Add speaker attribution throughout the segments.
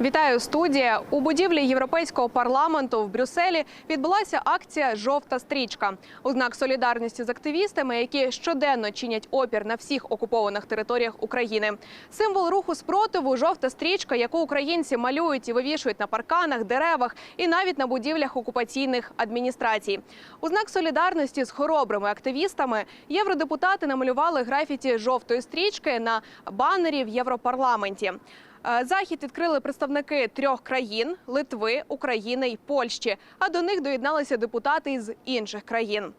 Speaker 1: Вітаю студія. У будівлі Європейського парламенту в Брюсселі відбулася акція Жовта стрічка у знак солідарності з активістами, які щоденно чинять опір на всіх окупованих територіях України. Символ руху спротиву жовта стрічка, яку українці малюють і вивішують на парканах, деревах і навіть на будівлях окупаційних адміністрацій. У знак солідарності з хоробрими активістами євродепутати намалювали графіті жовтої стрічки на банері в Європарламенті. Е, Захід відкрили представники трьох країн Литви, України й Польщі. А до них доєдналися депутати із інших країн.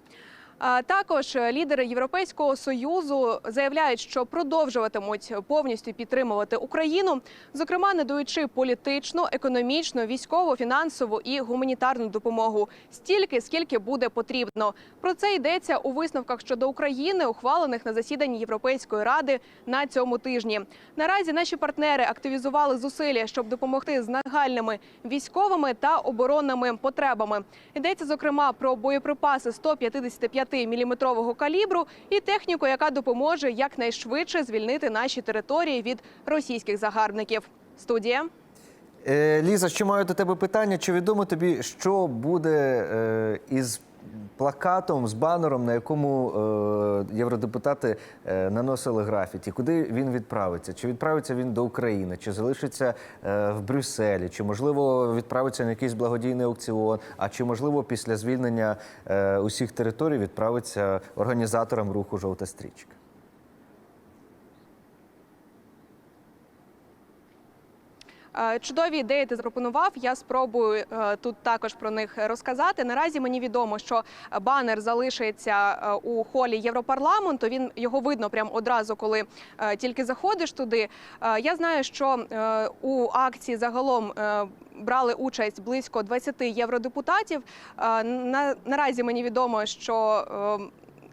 Speaker 1: Також е, лідери Європейського союзу заявляють, що продовжуватимуть повністю підтримувати Україну, зокрема надаючи політичну, економічну, військову, фінансову і гуманітарну допомогу стільки, скільки буде потрібно. Про це йдеться у висновках щодо України, ухвалених на засіданні Європейської ради на цьому тижні. Наразі наші партнери активізували зусилля, щоб допомогти з нагальними військовими та оборонними потребами. Йдеться зокрема про боєприпаси 155 міліметрового калібру і техніку, яка допоможе якнайшвидше звільнити наші території від російських загарбників. Студія.
Speaker 2: Е, Ліза, ще маю до тебе питання. Чи відомо тобі, що буде е, із плакатом, з банером, на якому е, євродепутати е, наносили графіті? Куди він відправиться? Чи відправиться він до України, чи залишиться е, в Брюсселі, чи можливо відправиться на якийсь благодійний аукціон? А чи можливо після звільнення е, усіх територій відправиться організаторам руху Жовта стрічка?
Speaker 1: Чудові ідеї ти запропонував. Я спробую е, тут також про них розказати. Наразі мені відомо, що банер залишиться е, у холі Європарламенту. Він його видно прямо одразу, коли е, тільки заходиш туди. Е, Я знаю, що е, у акції загалом. е, Брали участь близько 20 євродепутатів. Е, На наразі мені відомо, що е,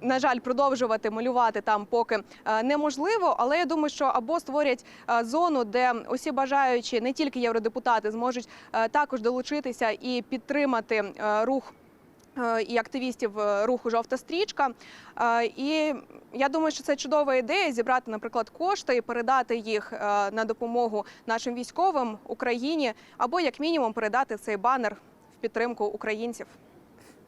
Speaker 1: на жаль, продовжувати малювати там поки е, неможливо, але я думаю, що або створять е, зону, де усі бажаючі, не тільки євродепутати, зможуть е, також долучитися і підтримати рух. І активістів руху жовта стрічка. І я думаю, що це чудова ідея зібрати, наприклад, кошти і передати їх на допомогу нашим військовим Україні, або як мінімум передати цей банер в підтримку українців.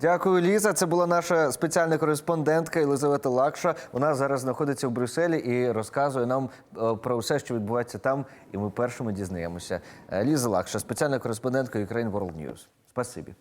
Speaker 2: Дякую, Ліза. Це була наша спеціальна кореспондентка Єлизавета Лакша. Вона зараз знаходиться в Брюсселі і розказує нам е, про все, що відбувається там, і ми першими дізнаємося. Е, Ліза Лакша, спеціальна кореспондентка Ukraine World News. Спасибі.